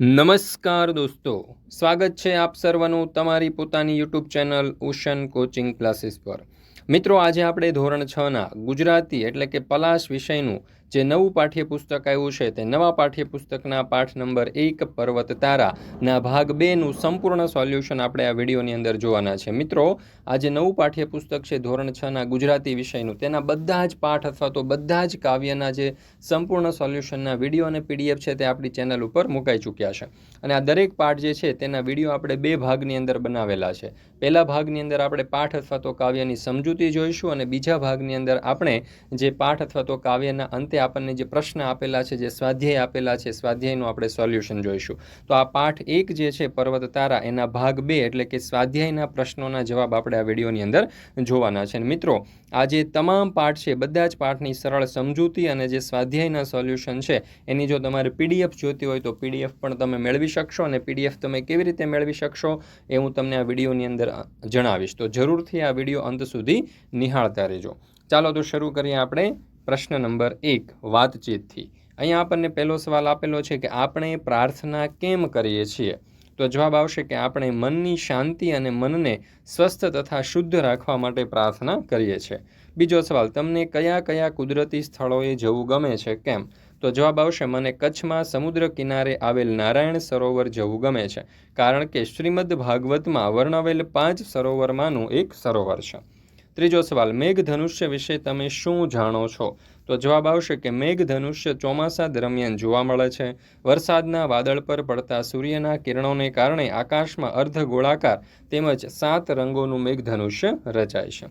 નમસ્કાર દોસ્તો. સ્વાગત છે આપ સર્વનું તમારી પોતાની YouTube channel ocean coaching classes પર. મિત્રો, આજે આપણે ધોરણ છના ગુજરાતી એટલે કે પલાશ વિષયનું જે નવું પાઠ્યપુસ્તક આવ્યું છે તે નવા પાઠ્યપુસ્તકના પાઠ નંબર એક, પર્વત તારાના ભાગ બેનું સંપૂર્ણ સોલ્યુશન આપણે આ વિડીયોની અંદર જોવાના છે. મિત્રો, આ જે નવું પાઠ્યપુસ્તક છે ધોરણ છના ગુજરાતી વિષયનું, તેના બધા જ પાઠ અથવા તો બધા જ કાવ્યના જે સંપૂર્ણ સોલ્યુશનના વીડિયો અને પીડીએફ છે તે આપણી ચેનલ ઉપર મુકાઈ ચૂક્યા છે. અને આ દરેક પાઠ જે છે તેના વીડિયો આપણે બે ભાગની અંદર બનાવેલા છે. પહેલા ભાગની અંદર આપણે પાઠ અથવા તો કાવ્યની સમજૂતી જોઈશું અને બીજા ભાગની અંદર આપણે જે પાઠ અથવા તો કાવ્યના અંતે આપણને જે પ્રશ્ન આપેલા છે, જે સ્વાધ્યાય આપેલા છે, સ્વાધ્યાયનું આપણે સોલ્યુશન જોઈશું. તો આ પાઠ એક જે છે, પર્વત તારા, એના ભાગ બે એટલે કે સ્વાધ્યાયના પ્રશ્નોના જવાબ આપણે આ વિડીયોની અંદર જોવાના છે. અને મિત્રો, આ જે તમામ પાઠ છે, બધા જ પાઠની સરળ સમજૂતી અને જે સ્વાધ્યાયના સોલ્યુશન છે, એની જો તમારે પીડીએફ જોતી હોય તો પીડીએફ પણ તમે મેળવી શકશો અને પીડીએફ તમે કેવી રીતે મેળવી શકશો એ હું તમને આ વિડીયોની અંદર જણાવીશ. તો જરૂરથી આ વીડિયો અંત સુધી નિહાળતા રહેજો. ચાલો તો શરૂ કરીએ આપણે પ્રશ્ન નંબર એક, વાતચીતથી. અહીંયા આપણને પહેલો સવાલ આપેલો છે કે આપણે પ્રાર્થના કેમ કરીએ છીએ? તો જવાબ આવશે કે આપણે મનની શાંતિ અને મનને સ્વસ્થ તથા શુદ્ધ રાખવા માટે પ્રાર્થના કરીએ છીએ. બીજો સવાલ, તમને કયા કયા કુદરતી સ્થળોએ જવું ગમે છે? કેમ? તો જવાબ આવશે, મને કચ્છમાં સમુદ્ર કિનારે આવેલ નારાયણ સરોવર જવું ગમે છે, કારણ કે શ્રીમદ ભાગવતમાં વર્ણવેલ પાંચ સરોવરમાંનું એક સરોવર છે. ત્રીજો સવાલ, મેઘધનુષ્ય વિશે તમે શું જાણો છો? તો જવાબ આવશે કે, મેઘધનુષ્ય ચોમાસા દરમિયાન જોવા મળે છે. વરસાદના વાદળ પર પડતા સૂર્યના કિરણોને કારણે આકાશમાં અર્ધ ગોળાકાર તેમજ સાત રંગોનું મેઘધનુષ્ય રચાય છે.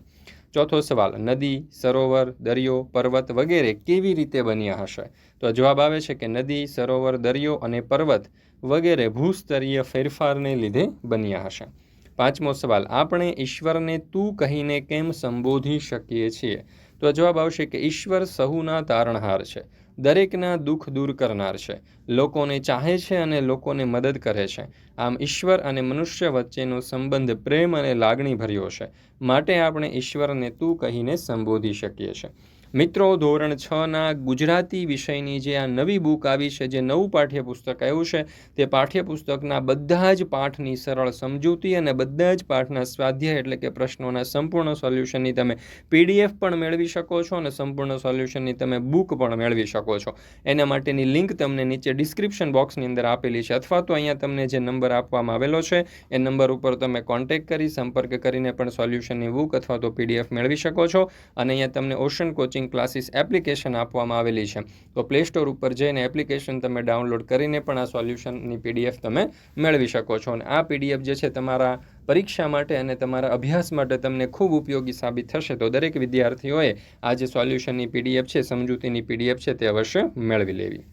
ચોથો સવાલ, નદી, સરોવર, દરિયો, પર્વત વગેરે કેવી રીતે બન્યા હશે? તો જવાબ આવે છે કે નદી, સરોવર, દરિયો અને પર્વત વગેરે ભૂસ્તરીય ફેરફારને લીધે બન્યા હશે. પાંચમો સવાલ, આપણે ઈશ્વરને તું કહીને કેમ સંબોધી શકીએ છીએ? તો જવાબ આવશે કે ઈશ્વર સહુના તારણહાર છે. દરેકના દુઃખ દૂર કરનાર છે. લોકોને ચાહે છે અને લોકોને મદદ કરે છે. આમ ઈશ્વર અને મનુષ્ય વચ્ચેનો સંબંધ પ્રેમ અને લાગણી ભર્યો છે. માટે આપણે ઈશ્વરને તું કહીને સંબોધી શકીએ છીએ. મિત્રો, ધોરણ છના ગુજરાતી વિષયની જે આ નવી બુક આવી છે, જે નવું પાઠ્યપુસ્તક આવ્યું છે, તે પાઠ્યપુસ્તકના બધા જ પાઠની સરળ સમજૂતી અને બધા જ પાઠના સ્વાધ્યાય એટલે કે પ્રશ્નોના સંપૂર્ણ સોલ્યુશનની તમે પીડીએફ પણ મેળવી શકો છો અને સંપૂર્ણ સોલ્યુશનની તમે બુક પણ મેળવી શકો છો. એના માટેની લિંક તમને નીચે ડિસ્ક્રિપ્શન બોક્સની અંદર આપેલી છે, અથવા તો અહીંયા તમને જે નંબર આપવામાં આવેલો છે, એ નંબર ઉપર તમે કોન્ટેક્ટ કરી સંપર્ક કરીને પણ સોલ્યુશનની બુક અથવા તો પીડીએફ મેળવી શકો છો. અને અહીંયા તમને ocean coaching coaching classes application આપવામાં આવેલી છે. તો પ્લે સ્ટોર ઉપર જઈને એપ્લિકેશન તમે ડાઉનલોડ કરીને પણ આ સોલ્યુશનની પીડીએફ તમે મેળવી શકો છો. અને આ પીડીએફ જે છે તમારા પરીક્ષા માટે અને તમારા અભ્યાસ માટે તમને ખૂબ ઉપયોગી સાબિત થશે. તો દરેક વિદ્યાર્થીઓએ આ જે સોલ્યુશનની પીડીએફ છે, સમજૂતીની પીડીએફ છે તે અવશ્ય મેળવી લેવી.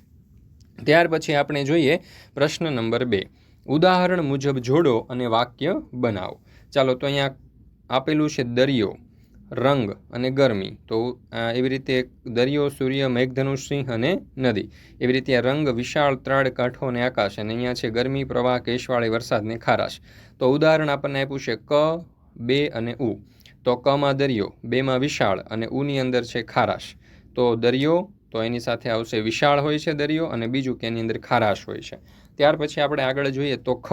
ત્યાર પછી આપણે જોઈએ પ્રશ્ન નંબર બે. ઉદાહરણ મુજબ જોડો અને વાક્ય બનાવો. ચાલો તો અહીંયા આપેલું છે દરિયો. રંગ અને ગરમી. તો એવી રીતે દરિયો, સૂર્ય, મેઘધનુષ, સિંહ અને નદી. એવી રીતે રંગ વિશાળ ત્રાડ કાંઠો અને આકાશ. અને અહીંયા છે ગરમી, પ્રવાહ, કેશવાળી વરસાદને ખારાશ. તો ઉદાહરણ આપણને આપ્યું છે ક, બે અને ઉ. તો કમાં દરિયો બેમાં વિશાળ અને ઉની અંદર છે ખારાશ. તો દરિયો, તો એની સાથે આવશે વિશાળ હોય છે દરિયો અને બીજું કે એની અંદર ખારાશ હોય છે. ત્યાર પછી આપણે આગળ જોઈએ તો ખ.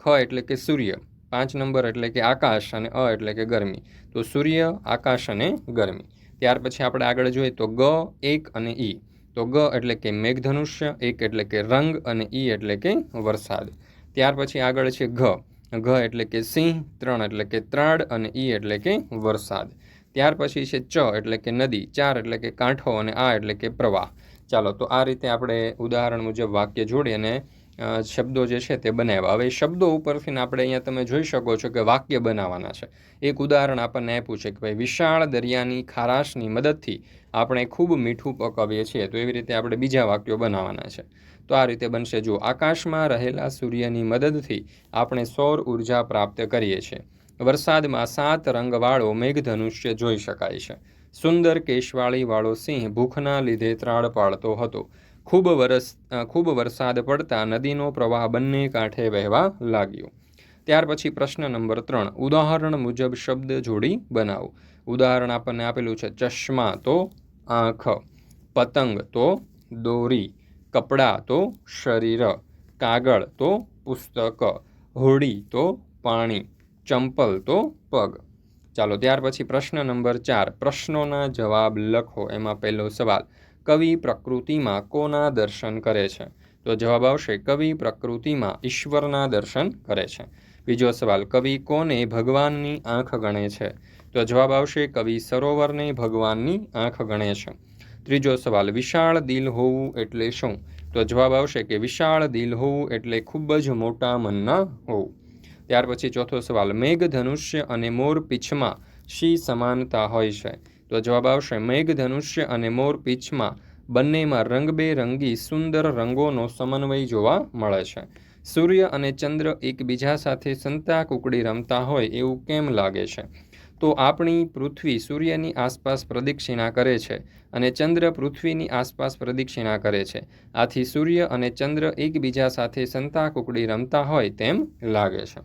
ખ એટલે કે સૂર્ય. પાંચ નંબર એટલે કે આકાશ અને અ એટલે કે ગરમી તો સૂર્ય આકાશ અને ગરમી ત્યાર પછી આપણે આગળ જોઈએ તો ગ એક અને ઈ તો ગ એટલે કે મેઘધનુષ્ય એક એટલે કે રંગ અને ઈ એટલે કે વરસાદ ત્યાર પછી આગળ છે ઘ ઘ એટલે કે સિંહ ત્રણ એટલે કે ત્રાડ અને ઈ એટલે કે વરસાદ ત્યાર પછી છે ચ એટલે કે નદી ચાર એટલે કે કાંઠો અને આ એટલે કે પ્રવાહ ચાલો તો આ રીતે આપણે ઉદાહરણ મુજબ વાક્ય જોડી અને શબ્દો જે છે તે બનાવ્યા. હવે શબ્દો ઉપરથી આપણે અહીંયા તમે જોઈ શકો છો કે વાક્ય બનાવવાના છે. એક ઉદાહરણ આપણને આપ્યું છે કે ભાઈ, વિશાળ દરિયાની ખારાશની મદદથી આપણે ખૂબ મીઠું પકવીએ છીએ. તો એવી રીતે આપણે બીજા વાક્યો બનાવવાના છે. તો આ રીતે બનશે જો આકાશમાં રહેલા સૂર્યની મદદથી આપણે સૌર ઊર્જા પ્રાપ્ત કરીએ છીએ. વરસાદમાં સાત રંગવાળો મેઘધનુષ્ય જોઈ શકાય છે. સુંદર કેશવાળીવાળો સિંહ ભૂખના લીધે ત્રાળ પાડતો હતો. ખૂબ વરસ ખૂબ વરસાદ પડતા નદીનો પ્રવાહ બંને કાંઠે વહેવા લાગ્યો. ત્યાર પછી પ્રશ્ન નંબર ત્રણ, ઉદાહરણ મુજબ શબ્દ જોડી બનાવો. ઉદાહરણ આપણને આપેલું છે, ચશ્મા તો આંખ, પતંગ તો દોરી, કપડાં તો શરીર, કાગળ તો પુસ્તક, હોડી તો પાણી, ચંપલ તો પગ. ચાલો, ત્યાર પછી પ્રશ્ન નંબર ચાર, પ્રશ્નોના જવાબ લખો. એમાં પહેલો સવાલ કવિ પ્રકૃતિમાં કોના દર્શન કરે છે? તો જવાબ આવશે, કવિ પ્રકૃતિમાં ઈશ્વરના દર્શન કરે છે. બીજો સવાલ, કવિ કોને ભગવાનની આંખ ગણે છે? તો જવાબ આવશે, કવિ સરોવરને ભગવાનની આંખ ગણે છે. ત્રીજો સવાલ, વિશાળ દિલ હોવું એટલે શું? તો જવાબ આવશે કે વિશાળ દિલ હોવું એટલે ખૂબ જ મોટા મનના હોવું. ત્યાર પછી ચોથો સવાલ મેઘ ધનુષ્ય અને મોર પીછમાં શી સમાનતા હોય છે? તો જવાબ આવશે, મેઘધનુષ્ય અને મોર પીછમાં બંનેમાં રંગબેરંગી સુંદર રંગોનો સમન્વય જોવા મળે છે. સૂર્ય અને ચંદ્ર એકબીજા સાથે સંતા કુકડી રમતા હોય એવું કેમ લાગે છે? તો આપણી પૃથ્વી સૂર્યની આસપાસ પ્રદક્ષિણા કરે છે અને ચંદ્ર પૃથ્વીની આસપાસ પ્રદક્ષિણા કરે છે. આથી સૂર્ય અને ચંદ્ર એકબીજા સાથે સંતા કુકડી રમતા હોય તેમ લાગે છે.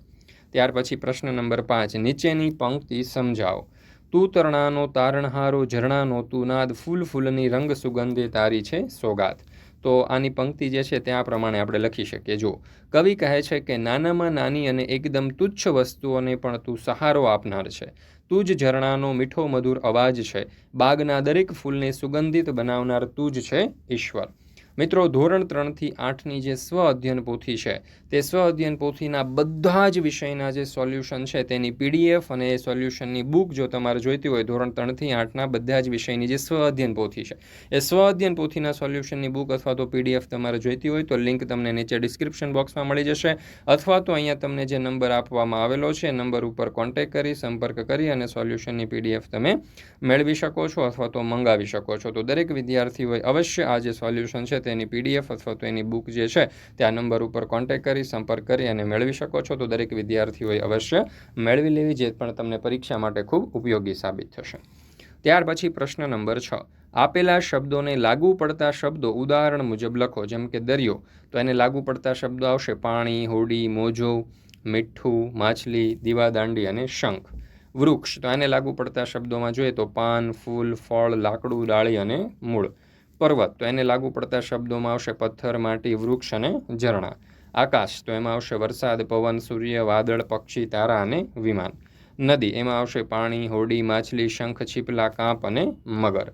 ત્યાર પછી પ્રશ્ન નંબર પાંચ, નીચેની પંક્તિ સમજાવો. તું તરણાનો તારણહારો, ઝરણાનો તું નાદ ફૂલ ફૂલની રંગ સુગંધે તારી છે સોગાત. તો આની પંક્તિ જે છે ત્યાં પ્રમાણે આપણે લખી શકીએ. જો કવિ કહે છે કે, નાનામાં નાની અને એકદમ તુચ્છ વસ્તુઓને પણ તું સહારો આપનાર છે. તું જ ઝરણાનો મીઠો મધુર અવાજ છે. બાગના દરેક ફૂલને સુગંધિત બનાવનાર તું જ છે ઈશ્વર. મિત્રો, ધોરણ ત્રણથી આઠની જે સ્વ અધ્યયન પોથી છે, તે સ્વ અધ્યયન પોથીના બધા જ વિષયના જે સોલ્યુશન છે, તેની પીડીએફ અને એ સોલ્યુશનની બુક જો તમારે જોઈતી હોય, ધોરણ ત્રણથી આઠના બધા જ વિષયની જે સ્વ અધ્યયન પોથી છે, એ સ્વ અધ્યયન પોથીના સોલ્યુશનની બુક અથવા તો પીડીએફ તમારે જોઈતી હોય, તો લિંક તમને નીચે ડિસ્ક્રિપ્શન બોક્સમાં મળી જશે, અથવા તો અહીંયા તમને જે નંબર આપવામાં આવેલો છે નંબર ઉપર કોન્ટેક કરી, સંપર્ક કરી અને સોલ્યુશનની પીડીએફ તમે મેળવી શકો છો અથવા તો મંગાવી શકો છો. તો દરેક વિદ્યાર્થીઓએ અવશ્ય આ જે સોલ્યુશન છે તેની પીડીએફ અથવા તો એની બુક જે છે, તે આ નંબર ઉપર કોન્ટેક કરી, સંપર્ક કરી અને મેળવી શકો છો. તો દરેક વિદ્યાર્થીઓએ અવશ્ય મેળવી લેવી, જે પણ તમને પરીક્ષા માટે ખૂબ ઉપયોગી સાબિત થશે. ત્યાર પછી પ્રશ્ન નંબર છ. આપેલા શબ્દોને લાગુ પડતા શબ્દો ઉદાહરણ મુજબ લખો. જેમ કે દરિયો. તો એને લાગુ પડતા શબ્દો આવશે પાણી, હોડી, મોજો, મીઠું, માછલી દીવાદાંડી અને શંખ. વૃક્ષ. તો એને લાગુ પડતા શબ્દોમાં જોઈએ તો પાન, ફૂલ, ફળ, લાકડું, ડાળી અને મૂળ. પર્વત, તો એને લાગુ પડતા શબ્દોમાં આવશે પથ્થર, માટી, વૃક્ષ અને ઝરણા. આકાશ, તો એમાં આવશે વરસાદ, પવન, સૂર્ય, વાદળ, પક્ષી, તારા અને વિમાન. નદી, એમાં આવશે પાણી, હોડી, માછલી, શંખ, છીપલા, કાંપ અને મગર.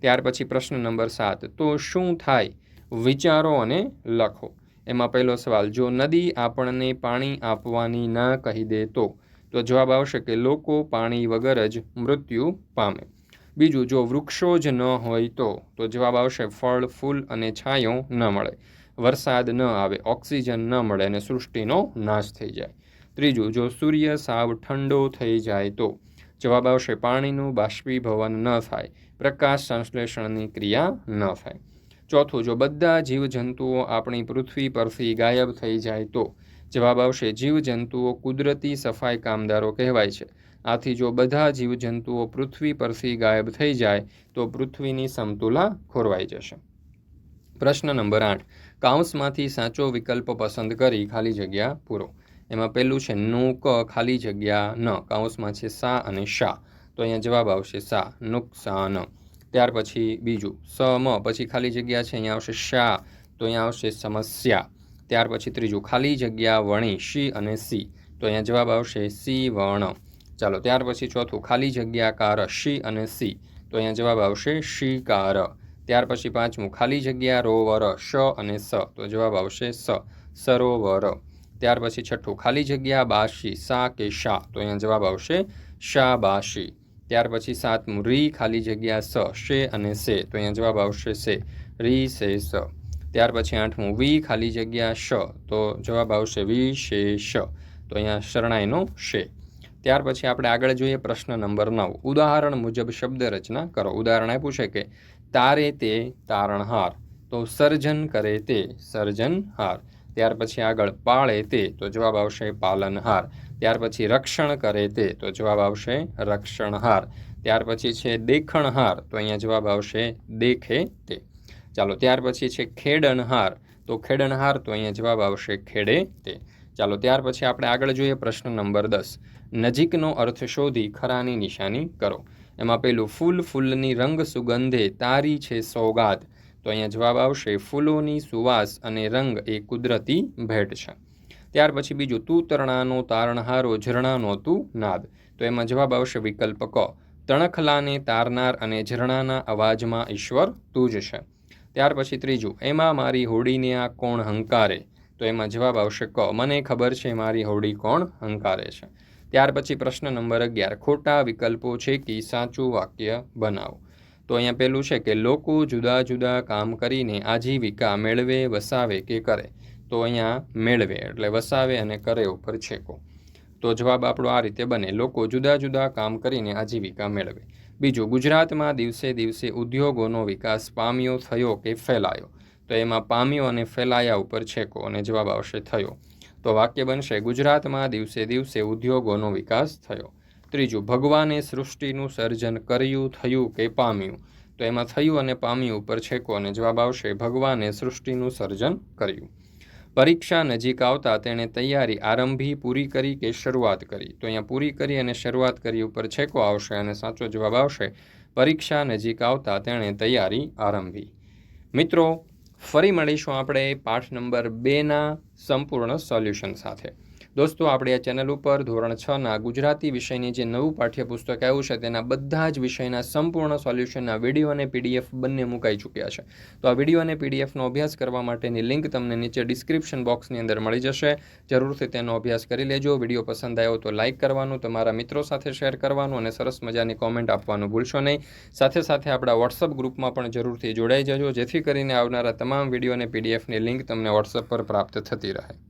ત્યાર પછી પ્રશ્ન નંબર સાત, તો શું થાય? વિચારો અને લખો. એમાં પહેલો સવાલ, જો નદી આપણને પાણી આપવાની ના કહી દે તો? તો જવાબ આવશે કે લોકો પાણી વગર જ મૃત્યુ પામે. બીજું, જો વૃક્ષો જ ન હોય તો તો જવાબ આવશે ફળ, ફૂલ અને છાંયો ન મળે. વરસાદ ન આવે, ઓક્સિજન ન મળે અને સૃષ્ટિનો નાશ થઈ જાય. ત્રીજું, જો સૂર્ય સાવ ઠંડો થઈ જાય તો, જવાબ આવશે પાણીનું બાષ્પીભવન ન થાય, પ્રકાશ સંશ્લેષણની ક્રિયા ન થાય. ચોથું, જો બધા જીવજંતુઓ આપણી પૃથ્વી પરથી ગાયબ થઈ જાય તો, જવાબ આવશે જીવજંતુઓ કુદરતી સફાઈ કામદારો કહેવાય છે. આથી જો બધા જીવજંતુઓ પૃથ્વી પરથી ગાયબ થઈ જાય, તો પૃથ્વીની સમતુલા ખોરવાઈ જશે. પ્રશ્ન નંબર આઠ. કાઉન્સમાંથી સાચો વિકલ્પ પસંદ કરી ખાલી જગ્યા પૂરો. એમાં પહેલું છે નુક, ખાલી જગ્યા ન. કાઉન્સમાં છે સા અને શા. તો અહીંયા જવાબ આવશે સા. નુકસાન. ત્યાર પછી બીજું. સ મ પછી ખાલી જગ્યા છે, અહીંયા આવશે શા. તો અહીંયા આવશે સમસ્યા. ત્યાર પછી ત્રીજું. ખાલી જગ્યા વણી, શી અને સી. તો અહીંયા જવાબ આવશે સી વણ ચાલો, ત્યાર પછી ચોથું, ખાલી જગ્યા કાર શી અને સી? તો અહીંયા જવાબ આવશે શી કાર. ત્યાર પછી પાંચમું, ખાલી જગ્યા રોવર શ અને સ. તો જવાબ આવશે સ, સરોવર. ત્યાર પછી છઠ્ઠું, ખાલી જગ્યા બાશી, સા કે શા? તો અહીંયા જવાબ આવશે શા બાશી. ત્યાર પછી સાતમું, રી, ખાલી જગ્યા સ, શે અને સે? તો અહીંયા જવાબ આવશે સે, રી, સે, સ. ત્યાર પછી આઠમું, વી, ખાલી જગ્યા શ. તો જવાબ આવશે વી, શે, શ. તો અહીંયા શરણાઈનો શે. ત્યાર પછી આપણે આગળ જોઈએ પ્રશ્ન નંબર નવ. ઉદાહરણ મુજબ શબ્દ રચના કરો. ઉદાહરણ આપ્યું છે કે તારે તે તારણહાર, તો સર્જન કરે તે સર્જનહાર. ત્યાર પછી આગળ પાળે તે, તો જવાબ આવશે પાલનહાર. ત્યાર પછી રક્ષણ કરે તે, તો જવાબ આવશે રક્ષણહાર. ત્યાર પછી છે દેખણહાર, તો અહીંયા જવાબ આવશે દેખે તે. ચાલો, ત્યાર પછી છે ખેડનહાર, તો ખેડનહાર, તો અહીંયા જવાબ આવશે ખેડે તે. ચાલો ત્યાર પછી આપણે આગળ જોઈએ પ્રશ્ન નંબર દસ. નજીકનો અર્થ શોધી ખરાની નિશાની કરો. એમાં પેલું ફૂલ ફૂલની રંગ સુગંધે તારી છે સોગાદ તો તો અહીંયા જવાબ આવશે ફૂલોની સુવાસ અને રંગ એ કુદરતી ભેટ છે. ત્યાર પછી બીજું તું તરણાનો તારણહારો ઝરણાનો તું નાદ. તો એમાં જવાબ આવશે વિકલ્પ ક. તણખલાને તારનાર અને ઝરણાના અવાજમાં ઈશ્વર તું જ છે. ત્યાર પછી ત્રીજું, એમાં મારી હોડીને આ કોણ હંકારે? તો એમાં જવાબ આવશે ક. મને ખબર છે મારી હોડી કોણ હંકારે છે. ત્યાર પછી પ્રશ્ન નંબર અગિયાર. ખોટા વિકલ્પો છે કે સાચું વાક્ય બનાવો. તો અહીંયા પેલું છે કે લોકો જુદા જુદા કામ કરીને આજીવિકા મેળવે, વસાવે કે કરે. તો અહીંયા મેળવે એટલે વસાવે અને કરે ઉપર છેકો. તો જવાબ આપણો આ રીતે બને. લોકો જુદા જુદા કામ કરીને આજીવિકા મેળવે. બીજું, ગુજરાતમાં દિવસે દિવસે ઉદ્યોગોનો વિકાસ પામ્યો થયો કે ફેલાયો? તો એમાં પામ્યો અને ફેલાયા ઉપર છેકો અને જવાબ આવશે થયો. તો વાક્ય બનશે, ગુજરાતમાં દિવસે દિવસે ઉદ્યોગોનો વિકાસ થયો. ત્રીજું, ભગવાને સૃષ્ટિનું સર્જન કર્યું, થયું કે પામ્યું? તો એમાં થયું અને પામ્યું ઉપર છેકો અને જવાબ આવશે, ભગવાને સૃષ્ટિનું સર્જન કર્યું. પરીક્ષા નજીક આવતા તેણે તૈયારી આરંભી, પૂરી કરી કે શરૂઆત કરી? તો અહીંયા પૂરી કરી અને શરૂઆત કરી ઉપર છેકો આવશે અને સાચો જવાબ આવશે, પરીક્ષા નજીક આવતા તેણે તૈયારી આરંભી. મિત્રો ફરી મળીશું આપણે પાઠ નંબર બેના સંપૂર્ણ સોલ્યુશન સાથે. દોસ્તો, આપણે આ ચેનલ ઉપર ધોરણ છના ગુજરાતી વિષયની જે નવું પાઠ્યપુસ્તક આવ્યું છે, તેના બધા જ વિષયના સંપૂર્ણ સોલ્યુશનના વીડિયો અને પીડીએફ બંને મુકાઈ ચૂક્યા છે. તો આ વીડિયો અને પીડીએફનો અભ્યાસ કરવા માટેની લિંક તમને નીચે ડિસ્ક્રિપ્શન બોક્સની અંદર મળી જશે. જરૂરથી તેનો અભ્યાસ કરી લેજો. વીડિયો પસંદ આવ્યો તો લાઇક કરવાનું, તમારા મિત્રો સાથે શેર કરવાનું અને સરસ મજાની કોમેન્ટ આપવાનું ભૂલશો નહીં. સાથે સાથે આપણા વોટ્સઅપ ગ્રુપમાં પણ જરૂરથી જોડાઈ જજો, જેથી કરીને આવનારા તમામ વીડિયો અને પીડીએફની લિંક તમને વોટ્સઅપ પર પ્રાપ્ત થતી રહે.